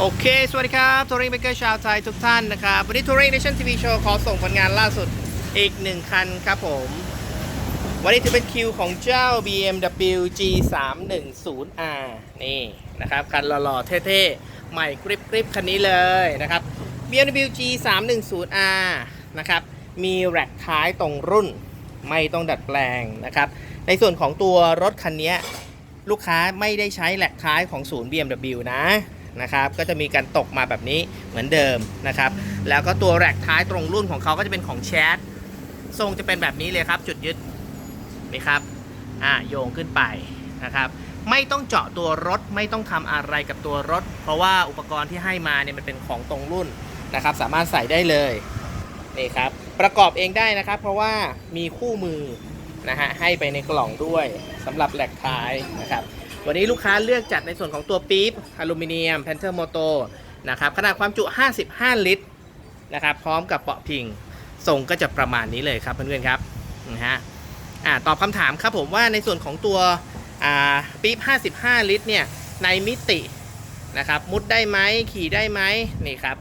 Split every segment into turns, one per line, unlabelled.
โอเค สวัสดีครับทัวริงเบเกอร์ชาวไทยทุกท่านนะครับ วันนี้ทัวริงเนชั่นทีวีโชว์ขอส่งผลงานล่าสุดอีกหนึ่งคันครับผม วันนี้ถือเป็นคิวของเจ้า BMW G310R นี่นะครับ คันหล่อๆ เท่ๆ ใหม่กริบกริบคันนี้เลยนะครับ BMW G310R นะครับ มีแร็คท้ายตรงรุ่น ไม่ต้องดัดแปลงนะครับ ในส่วนของตัวรถคันนี้ลูกค้าไม่ได้ใช้แหลกท้ายของศูนย์ BMW นะ นะครับก็จะมีการตกมาแบบนี้เหมือนเดิมนะครับแล้วก็ตัวแหลกท้ายตรงรุ่นของเขาก็จะเป็นของแชททรงจะเป็นแบบนี้เลยครับ จุดยึดนี่ครับอ่าโยงขึ้นไปนะครับไม่ต้องเจาะตัวรถไม่ต้องทำอะไรกับตัวรถ เพราะว่าอุปกรณ์ที่ให้มาเนี่ยมันเป็นของตรงรุ่นนะครับ สามารถใส่ได้เลยนี่ครับประกอบเองได้นะครับ เพราะว่ามีคู่มือนะฮะให้ไปในกล่องด้วยสำหรับแหลกท้ายนะครับ วันนี้ลูกค้าเลือกจัดในส่วนของตัวปี๊บอลูมิเนียมแพนเทอร์โมโตนะครับขนาดความจุ 55 ลิตรนะครับพร้อมกับเบาะพิงทรงก็จะประมาณนี้เลยครับเพื่อนๆครับนะฮะอ่าตอบคำถามครับผมว่าในส่วนของตัวอ่าปี๊บ 55 ลิตรเนี่ยในมิตินะครับมุดได้ไหมขี่ได้ไหมนี่ครับ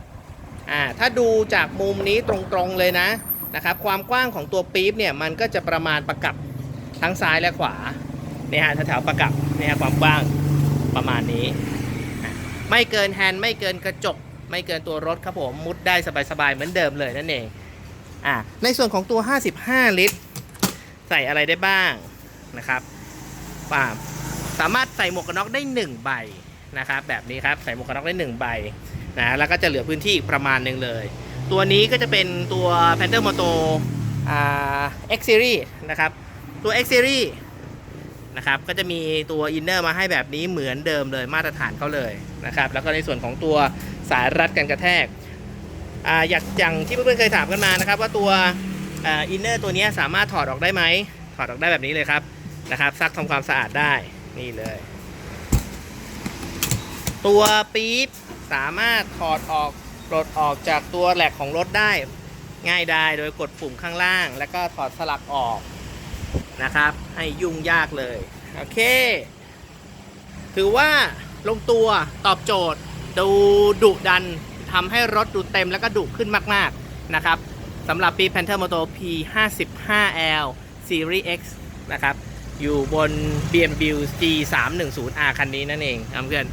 อ่าถ้าดูจากมุมนี้ตรงๆเลยนะนะครับความกว้างของตัวปี๊บเนี่ยมันก็จะประมาณประกับทั้งซ้ายและขวาเนี่ยฮะแถวๆประกับ เนี่ยฮะความกว้างประมาณนี้ ไม่เกินแฮนด์ไม่เกินกระจก ไม่เกินตัวรถครับผมมุดได้สบายๆเหมือนเดิมเลยนั่นเองอะในส่วนของตัว 55 ลิตร ใส่อะไรได้บ้างนะครับป่าสามารถใส่หมวกกันน็อกได้ 1 ใบนะครับแบบนี้ครับใส่หมวกกันน็อกได้ 1 ใบนะแล้วก็จะเหลือพื้นที่อีกประมาณหนึ่งเลย ตัวนี้ก็จะเป็นตัว p a n t e r Moto อ่า X Series นะครับตัว X Series นะครับ ก็จะมีตัวอินเนอร์มาให้แบบนี้เหมือนเดิมเลยมาตรฐานเขาเลยนะครับ แล้วก็ในส่วนของตัวสายรัดกันกระแทกออยากอย่างที่เพื่อนๆเคยถามกันมานะครับ ว่าตัวอินเนอร์ตัวนี้สามารถถอดออกได้ไหมถอดออกได้แบบนี้เลยครับนะครับซักทำความสะอาดได้นี่เลย ตัวปี๊บสามารถถอดออกปลดออกจากตัวแหลกของรถได้ ง่ายได้โดยกดปุ่มข้างล่าง แล้วก็ถอดสลักออก นะครับ ให้ยุ่งยากเลย โอเค ถือว่าลงตัวตอบโจทย์ ดูดุดันทำให้รถดูเต็มแล้วก็ดุขึ้นมาก ๆ นะครับสำหรับปี Panther Moto P55L Series X นะครับ อยู่บน BMW G310R คันนี้นั่นเองนะเพื่อน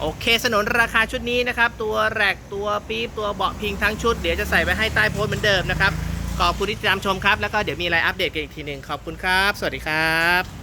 โอเค สนนราคาชุดนี้นะครับ ตัวแรกตัวปี๊บตัวเบาะพิงทั้งชุด เดี๋ยวจะใส่ไปให้ใต้โพสต์เหมือนเดิมนะครับ ขอบคุณที่ติดตามชมครับ แล้วก็เดี๋ยวมีอะไรอัปเดตกันอีกทีหนึ่งขอบคุณครับ สวัสดีครับ